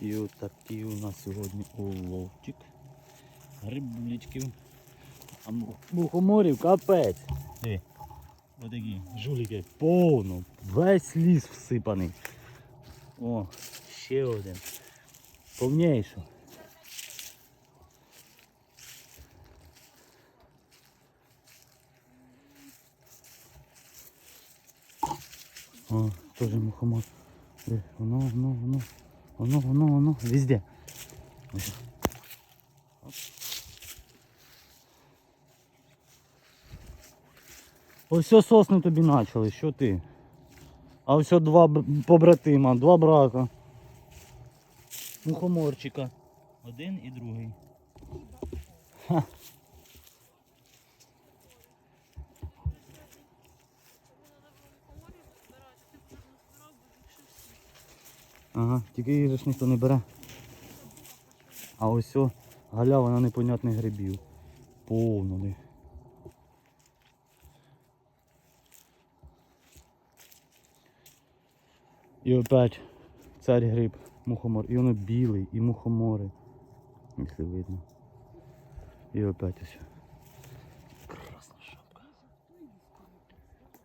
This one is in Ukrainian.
І отакий у нас сьогодні уловчик. Гриблічків. А мухоморів капець. Диви. Отакі жуліки повно. Весь ліс всипаний. О, ще один. Повніше. О, теж мухомор. Воно, воно, воно. Воно, воно, воно. Везде. Ось. Сосни тобі почали, що ти? А ось два побратима, два брака. Мухоморчика. Один і другий. Ха. Ага, тільки же ж ніхто не бере. А ось о, галявина непонятних грибів. Повно них. І опять цар гриб, мухомор. І воно білий, і мухомори. Якщо видно. І опять ось.